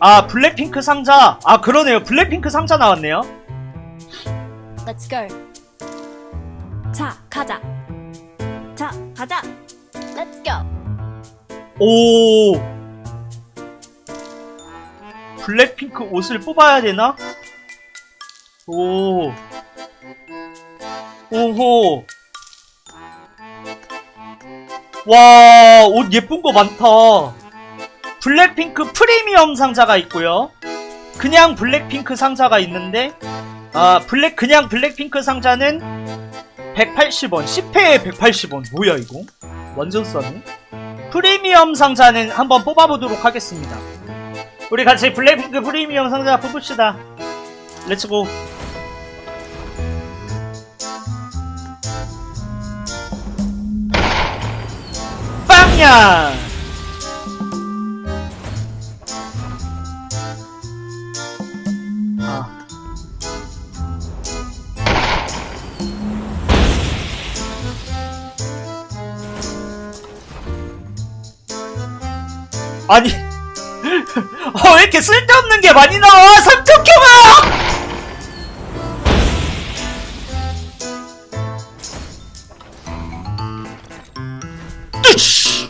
아 블랙핑크 상자 아 그러네요 블랙핑크 상자 나왔네요 Let's go. 자, 가자. 자, 가자. Let's go. 오 블랙핑크 옷을 뽑아야 되나? 오 오호 와 옷 예쁜 거 많다 블랙핑크 프리미엄 상자가 있고요 그냥 블랙핑크 상자가 있는데 아 블랙 그냥 블랙핑크 상자는 180원 10회에 180원 뭐야 이거 완전 싸네 프리미엄 상자는 한번 뽑아보도록 하겠습니다. 우리 같이 블랙핑크 프리미엄 상자 뽑읍시다. 렛츠고. 빵야! 아니 어, 왜 이렇게 쓸데없는 게 많이 나와? 뚜시!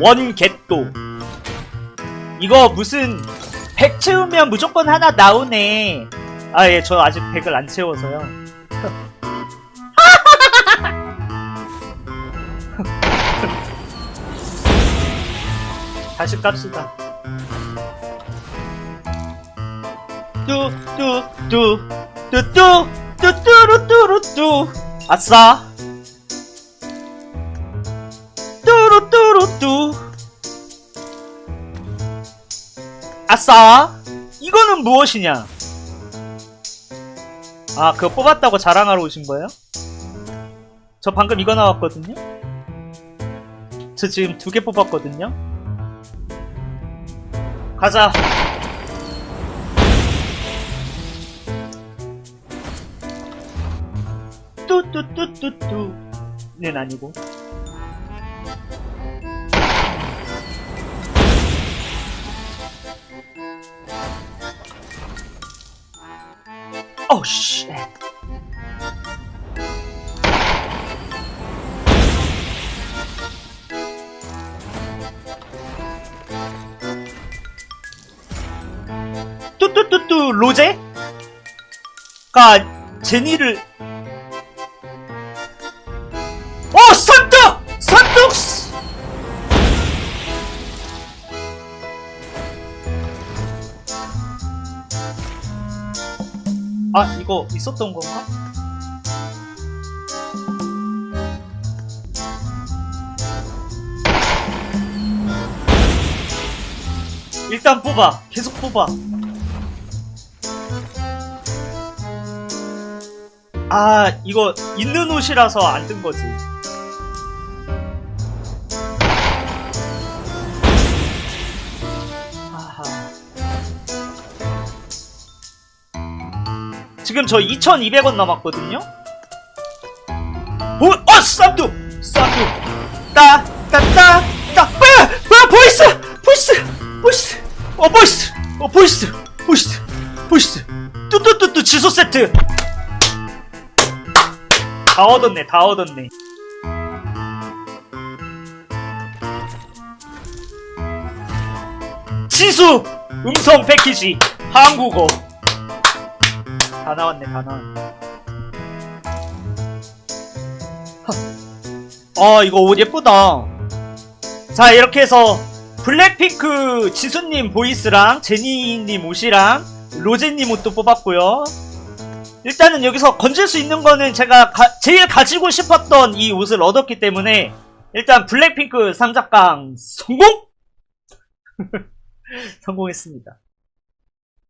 원겟도. 이거 무슨 100 채우면 무조건 하나 나오네. 아 예 저 아직 100을 안 채워서요 다시 깝시다. 뚜뚜뚜 뚜뚜 뚜뚜루뚜루뚜 아싸 뚜루뚜루뚜 아싸 이거는 무엇이냐 아 그거 뽑았다고 자랑하러 오신 거예요? 저 방금 이거 나왔거든요? 저 지금 두 개 뽑았거든요? 가자. 뚜뚜뚜뚜뚜. 는 아니고. 오 씨. 뚜뚜뚜뚜 로제가 제니를. 어 산떡! 산떡! 아 이거 있었던 건가? 일단 뽑아. 계속 뽑아. 아 이거 있는 옷이라서 안뜬 거지. 아하. 지금 저 2200원 남았거든요? 오, 어 쌈두 쌈두 따 따 따 따. 뭐야 뭐야 보이스 보이스! 보이스 어 보이스 어 보이스 보이스 보이스 뚜뚜뚜뚜 지소 세트 다 얻었네, 다 얻었네. 지수! 음성 패키지, 한국어. 다 나왔네, 다 나왔네. 아, 이거 옷 예쁘다. 자, 이렇게 해서 블랙핑크 지수님 보이스랑 제니님 옷이랑 로제님 옷도 뽑았고요. 일단은 여기서 건질 수 있는 거는 제가 가- 제일 가지고 싶었던 이 옷을 얻었기 때문에 일단 블랙핑크 상작강 성공! 성공했습니다.